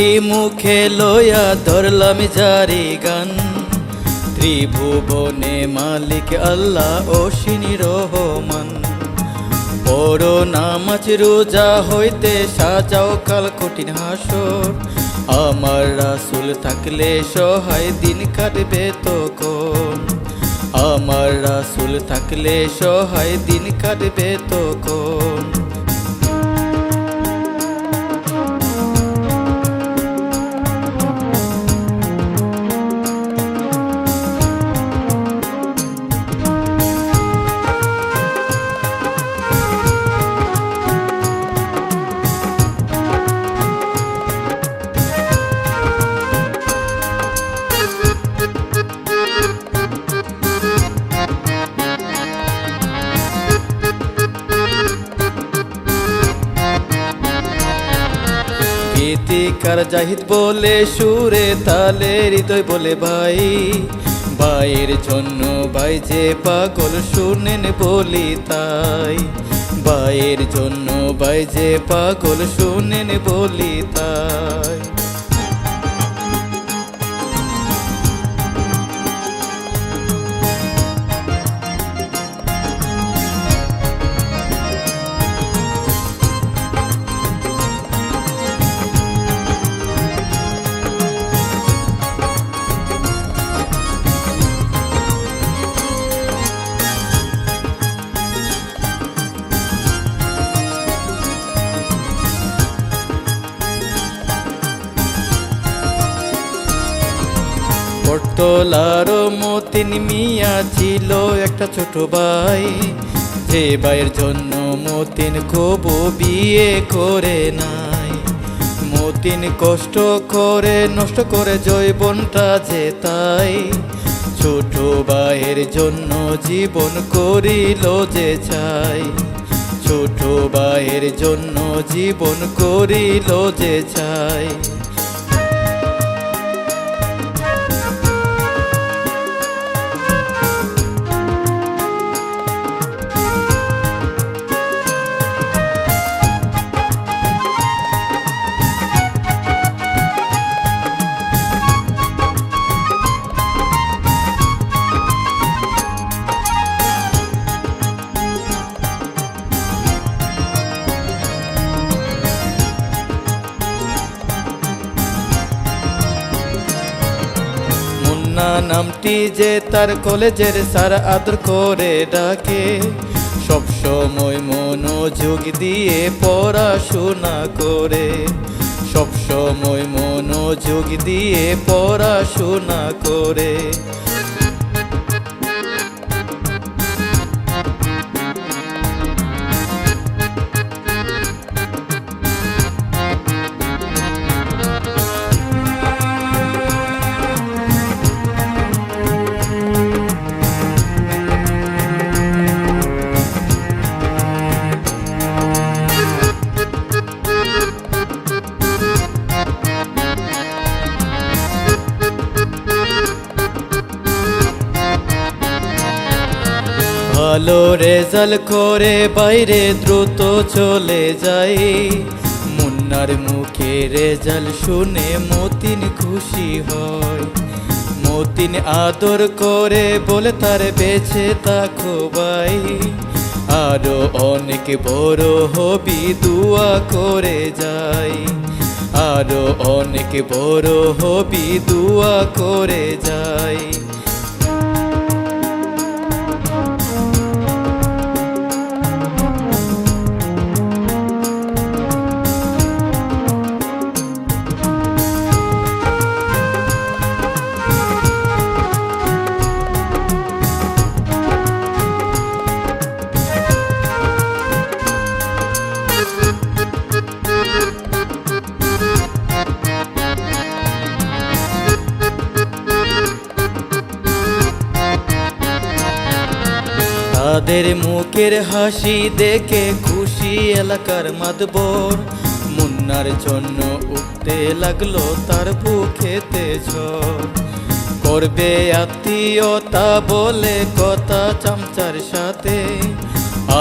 নামটি মুখে লইয়া ধরলাম জারি গান। ত্রিভুবনে মালিক আল্লাহ অসিনী রহমান। বড় নামাজ, রোজা হইতে সাজাও কাল কঠিন হাসর। আমার রাসুল থাকলে সহায় দিন কাটবে তখন। আমার রাসুল থাকলে সহায় দিন কাটবে তখন। গীতিকার জাহিদ বলে সুরে তালে হৃদয় বলে ভাই। ভাইয়ের জন্য ভাই যে পাগল শুনেন বলি তাই। ভাইয়ের জন্য ভাই যে পাগল শুনেন বলি তাই। পটলার মতিন মিয়া ছিল একটা ছোট ভাই। যে ভাইয়ের জন্য মতিন খুব বিয়ে করে নাই। মতিন কষ্ট করে, নষ্ট করে জৈবনটা যে তাই। ছোট ভাইয়ের জন্য জীবন করিল যে চাই। ছোট ভাইয়ের জন্য জীবন করিল যে চাই। নামটি যে তার কলেজের সার আদর করে ডাকে, সব সময় মনোযোগ দিয়ে পড়াশোনা করে। সব সময় মনোযোগ দিয়ে পড়াশোনা করে। রেজাল্ট করে বাইরে দ্রুত চলে যাই। মুন্নার মুখে রেজাল শুনে মতিন খুশি হয়। মতিন আদর করে বলে তার বেছে তাকো ভাই। আরও অনেক বড় হবি দুয়া করে যাই। আরও অনেক বড় হবি দুয়া করে যাই। তাদের মুখের হাসি দেখে খুশি এলাকার মাতবর মুন্নার জন্য উঠতে লাগল তার বুকেতে ঝড়। করবে আত্মীয়তা বলে কথা চামচার সাথে।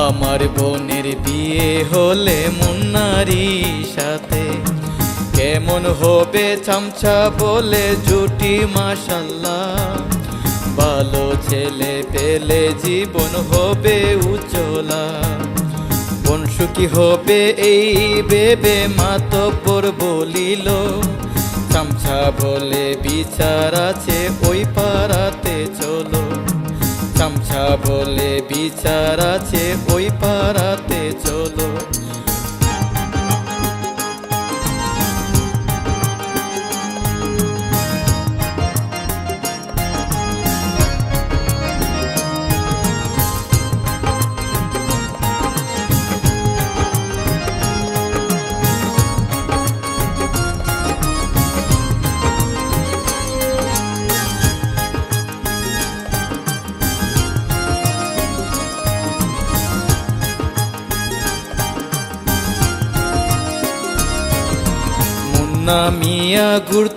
আমার বোনের বিয়ে হলে মুন্নারি সাথে। কেমন হবে চামচা বলে জুটি মাসাল্লাহ ভালো ছেলে পেলে জীবন হবে উজ্জ্বলা। কোন সুখী হবে এই বেবে মাতব্বর বলিল, চামচা বলে বিচার আছে ওই পাড়াতে চলো। চামচা বলে বিচার আছে ওই পাড়াতে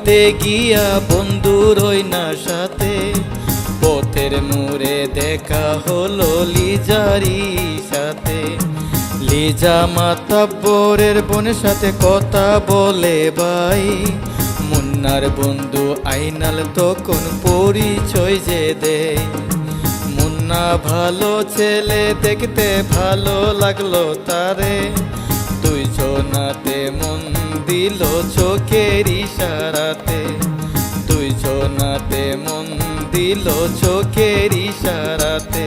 মিয়া গিয়া বন্ধুর ওই না সাথে পথের মোড়ে দেখা হলো লিজারি সাথে। লিজা মাতাব্বরের বোনের সাথে কথা বলে ভাই। মুন্নার বন্ধু আইনাল তখন পরিচয় যে দেয়। মুন্না ভালো ছেলে, দেখতে ভালো লাগল তারে। তুই জনাতে মন দিল চোখের ইশারাতে। তুই জনাতে মন দিল চোখের ইশারাতে।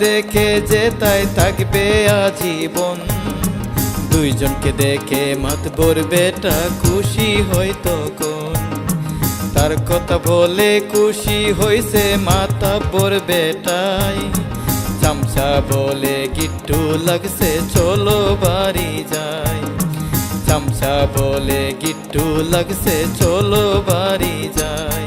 দেখে যে তাই থাকবে আজীবন। দুইজনকে দেখে মাতবর বেটা খুশি হয় তখন। তার কথা বলে খুশি হইছে মাতাব্বর বেটাই চামচা বলে গিট্টু লাগছে, চলো বাড়ি যাই। চামচা বলে গিট্টু লাগছে, চলো বাড়ি যাই।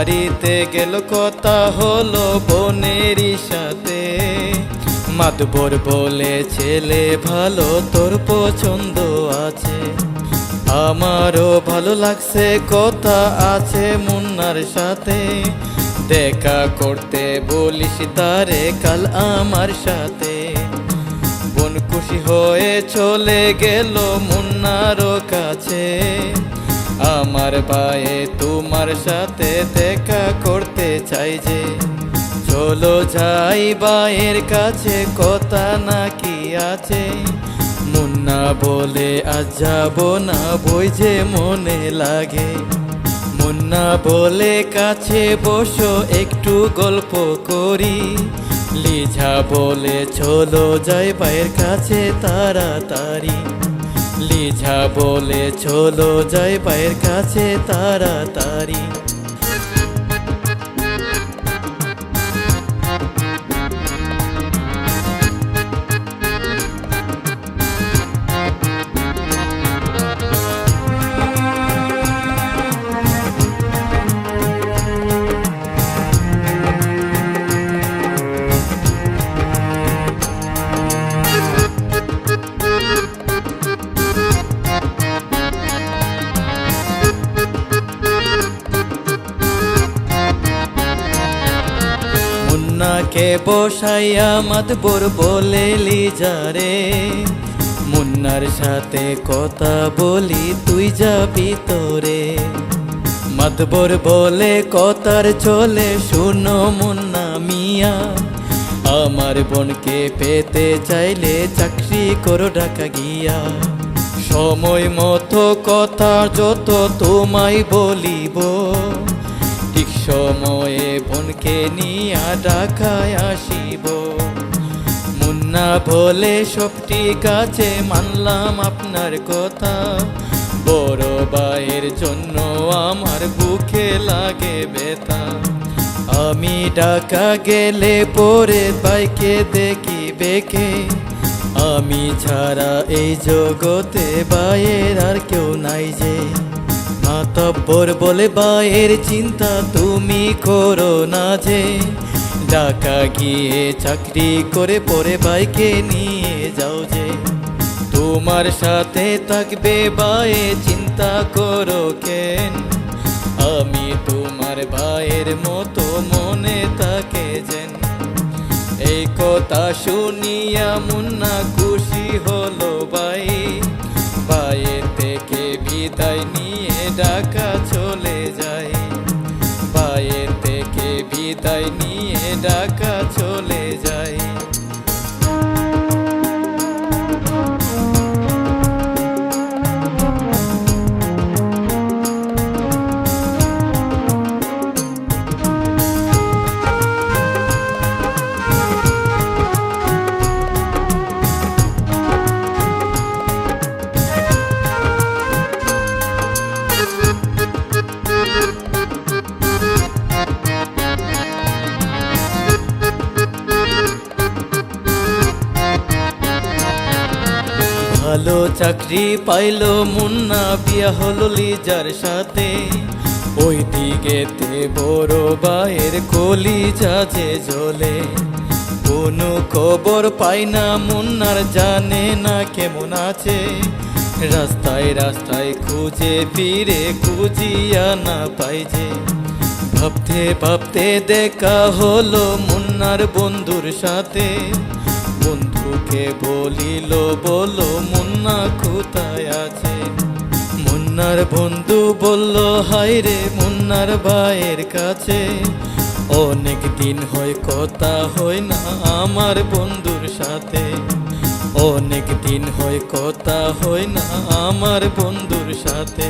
বাড়িতে গেল, কথা হলো বোনেরই সাথে। মাতবর বলে, ছেলে ভালো, তোর পছন্দ আছে। আমারও ভালো লাগছে, কথা আছে মুন্নার সাথে। দেখা করতে বলিস তারে, কাল আমার সাথে। বোন খুশি হয়ে চলে গেল মুন্নারও কাছে। আমার পায়ে তোমার সাথে দেখা করতে চাই যে চলো যাই বায়ের কাছে, কথা নাকি আছে? মুন্না বলে, আজ যাব না বই যে মনে লাগে। মুন্না বলে, কাছে বসো, একটু গল্প করি। লিঝা বলে, চলো যাই পায়ের কাছে, তাড়াতাড়ি। লিঝা বলে চলো যায় পায়ের কাছে তাড়াতাড়ি। মুন্নাকে বসাইয়া মাতবর বলে লিজারে? মুন্নার সাথে কথা বলি, তুই যাবি তোরে। মাতবর বলে কথার চলে, শুনো মুন্না মিয়া। আমার বোনকে পেতে চাইলে চাকরি করো ঢাকা গিয়া। সময় মতো কথা যত তোমায় বলিব। সময়ে বোনকে নিয়া ডাকায় আসিব। মুন্না বলে, সবটি কাছে মানলাম আপনার কথা। বড় ভাইয়ের জন্য আমার বুকে লাগে বেতা আমি ডাকা গেলে পরে বাইকে দেখি বেকে। আমি ছাড়া এই জগতে বাইয়ের আর কেউ নাই যে। মাতব্বর বলে বায়ের চিন্তা তুমি করো না যে। ঢাকা গিয়ে চাকরি করে পরে বাইকে নিয়ে যাও যে। তোমার সাথে থাকবে বায়ে, চিন্তা করো কেন? আমি তোমার ভাইয়ের মতো মনে থাকে যেন। এই কথা শুনিয়া মুন্না খুশি হলো। চাকরি পাইল, মুন্না বিয়া হলো লিজার সাথে। ওই দিকেতে বড় বায়ের কলি যাচ্ছে জ্বলে। কোনো খবর পাই না, মুন্নার জানে না কেমন আছে। রাস্তায় রাস্তায় খুঁজে ফিরে খুঁজিয়া না পাই যে। ভাবতে ভাবতে দেখা হলো মুন্নার বন্ধুর সাথে। বন্ধুকে বলিল, বলো মুন্না কোথায় আছে? মুন্নার বন্ধু বলল হাই রে মুন্নার ভাইয়ের কাছে। অনেক দিন হয় কথা হয় না আমার বন্ধুর সাথে। অনেক দিন হয় কথা হয় না আমার বন্ধুর সাথে।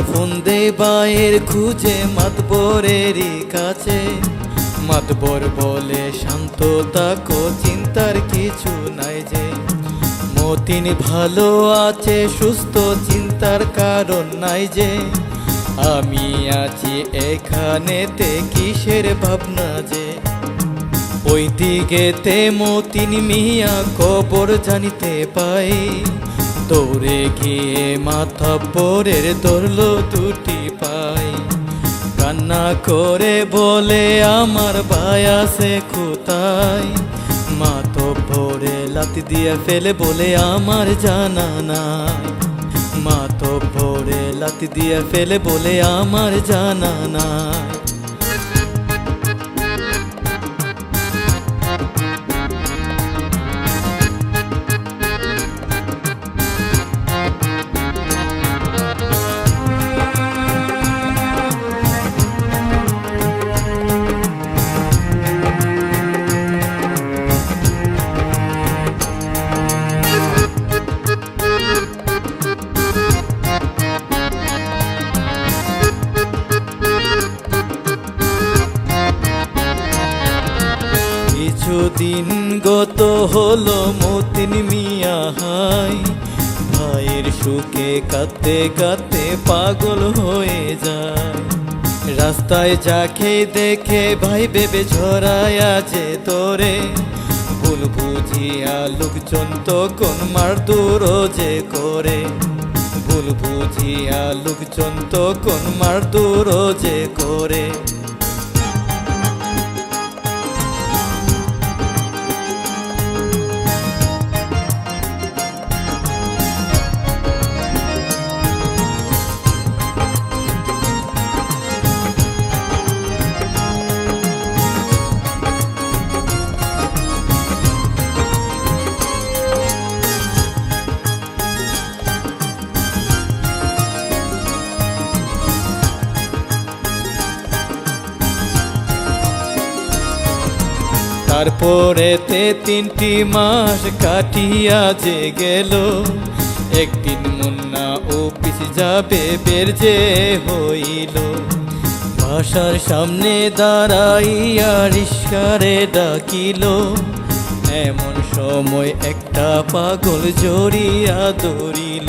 মুন্না ফোন দে বায়ের খুঁজে মাতবরেরই কাছে। মাতবর বলে শান্ত তাকো চিন্তার কিছু নাই যে। মতিন ভালো আছে, সুস্থ চিন্তার কারণ নাই যে। আমি আছি এখানেতে, কিসের ভাবনা যে? ওই দিকেতে মতিন মিয়া কবর জানিতে পাই দৌড়ে গিয়ে মাথা পরের ধরলো দুটি পাই কান্না করে বলে, আমার ভাই আছে কোথায়? মা তো ভোরে লাতি দিয়ে ফেলে বলে, আমার জানা নাই। মা তো ভোরে লাতি দিয়ে ফেলে বলে, আমার জানা নাই। গত হলো মতিন মিয়া হাই। ভাইয়ের সুখে কাঁদতে কাঁদতে পাগল হয়ে যায়। রাস্তায় যাকে দেখে ভাই বেবে ঝরায় আছে তোরে। ভুল বুঝিয়া লোকজন তখন মার দূর যে করে। ভুল বুঝিয়া লোকজন তখন মার দূর যে করে। তারপরেতে তিনটি মাস কাটিয়া যে গেল একদিন মুন্না ও অফিস যাবে, বের যে হইল। বাসার সামনে দাঁড়াইয়া রিস্কারে ডাকিল। এমন সময় একটা পাগল জড়িয়া দৌড়িল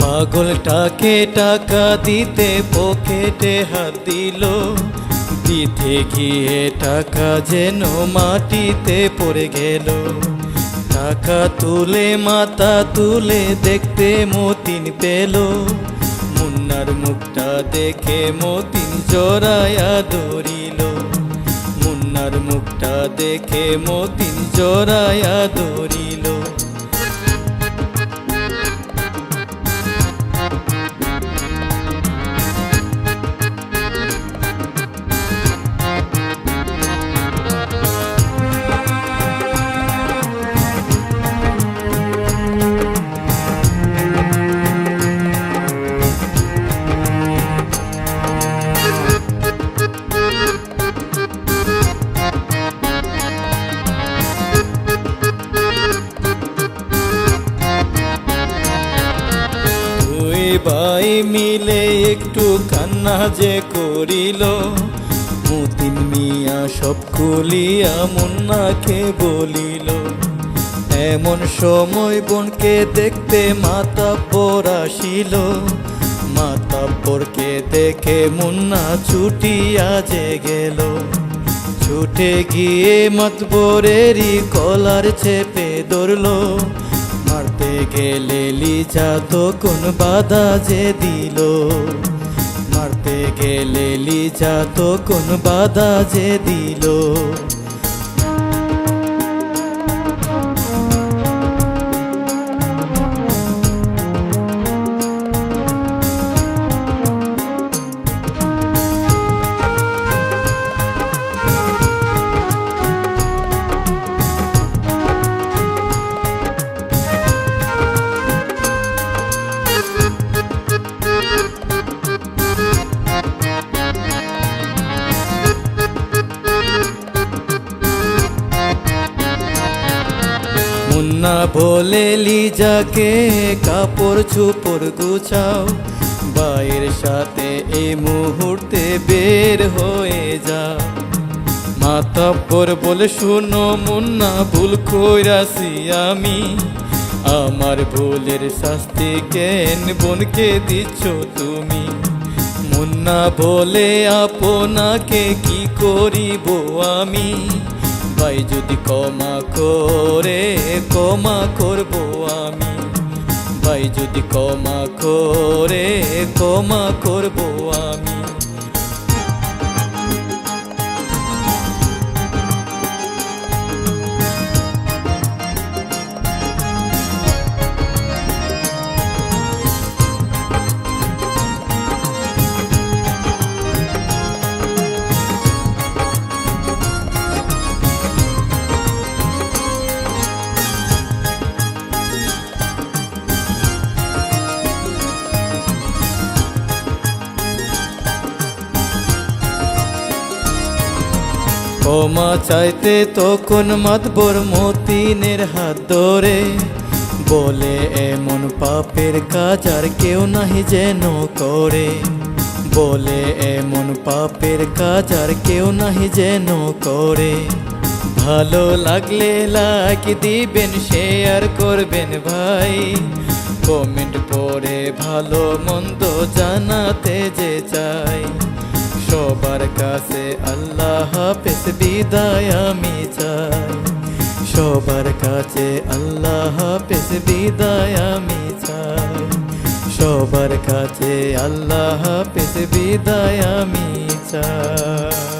পাগলটাকে টাকা দিতে পকেটে হাত দিল। দিতে গিয়ে টাকা যেন মাটিতে পড়ে গেল। টাকা তুলে মাথা তুলে দেখতে মতিন পেল। মুন্নার মুখটা দেখে মতিন জড়ায়া দৌড়িল মুন্নার মুখটা দেখে মতিন জড়ায়া দৌড়িল করিল। মতিন মিয়া সব খুলিয়া মুন্নাকে বলিল, এমন সময় বোনকে দেখতে মাতা পর আসিল। মাতা পরকে দেখে মুন্না ছুটিয়া যে গেল। ছুটে গিয়ে মাতবরেরই কলার চেপে ধরলো। মারতে গেলে লিজা তো কোন বাধা যে দিল। মারতে গেলে লিজা তো কোন বাধা যে দিল? বলে লিজাকে কাপড় চুপড় গুছাও। বাইয়ের সাথে এই মুহূর্তে বের হয়ে যাও। মাতাব্বর বলে, শুনো মুন্না, ভুল কইরাছি আমি। আমার ভুলের শাস্তি কেন বোনকে দিচ্ছ তুমি? মুন্না বলে, আপনাকে কি করিব আমি? ভাই যদি ক্ষমা করে ক্ষমা করব আমি। ভাই যদি ক্ষমা করে ক্ষমা করব আমি। ক্ষমা চাইতে তখন মাতবর মতিনের হাত ধরে। বলে, এমন পাপের কাজ আর কেউ নাহি যেন করে। বলে, এমন পাপের কাজ আর কেউ নাহি যেন করে। ভালো লাগলে লাইক দিবেন শেয়ার করবেন ভাই। কমেন্ট পড়ে ভালো মন্দ জানাতে যে চাই। সবার কাছে আল্লাহ হাফেজ, বিদায় আমি চাই। সবার কাছে আল্লাহ হাফেজ, বিদায় আমি চাই। সবার কাছে আল্লাহ হাফেজ, বিদায় আমি চাই।